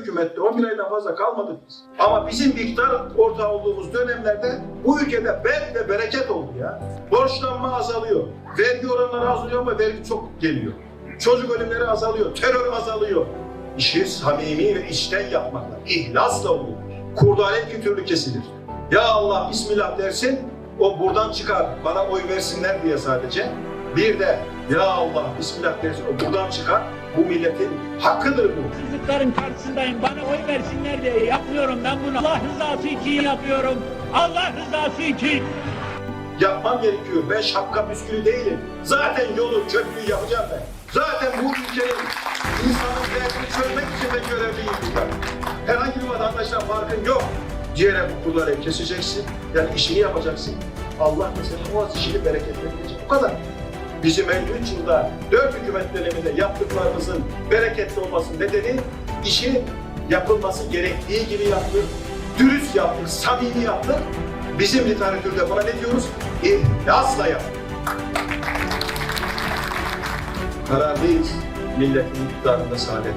hükümette 11 aydan fazla kalmadık biz. Ama bizim iktidar ortağı olduğumuz dönemlerde bu ülkede berk ve bereket oldu ya. Borçlanma azalıyor. Vergi oranları azalıyor ama vergi çok geliyor. Çocuk ölümleri azalıyor. Terör azalıyor. İşi samimi ve içten yapmakla, ihlasla olur. Kurdale iki türlü kesilir. Ya Allah Bismillah dersin, o buradan çıkar. Bana oy versinler diye sadece. Bir de ya Allah Bismillah dersin, o buradan çıkar. Bu milletin hakkıdır bu. Haksızlıkların karşısındayım. Bana oy versinler diye yapmıyorum ben bunu. Allah rızası için yapıyorum. Allah rızası için. Yapmam gerekiyor. Ben şapka püskülü değilim. Zaten yolu köprüyü yapacağım ben. Zaten bu ülkenin insanın derdini çözmek için ben görevliyim burada. Herhangi bir vatandaştan farkın yok. Ciğere bu kulları keseceksin. Yani işini yapacaksın. Allah mesela o işini bereketlendirecek. Bu kadar. Bizim 53 yılda 4 hükümet döneminde yaptıklarımızın bereketli olmasının nedeni işi yapılması gerektiği gibi yaptık. Dürüst yaptık, samimi yaptık. Bizim literatürde buna ne diyoruz? İhlasla yaptık. Kararlıyız milletin iktidarında saadet.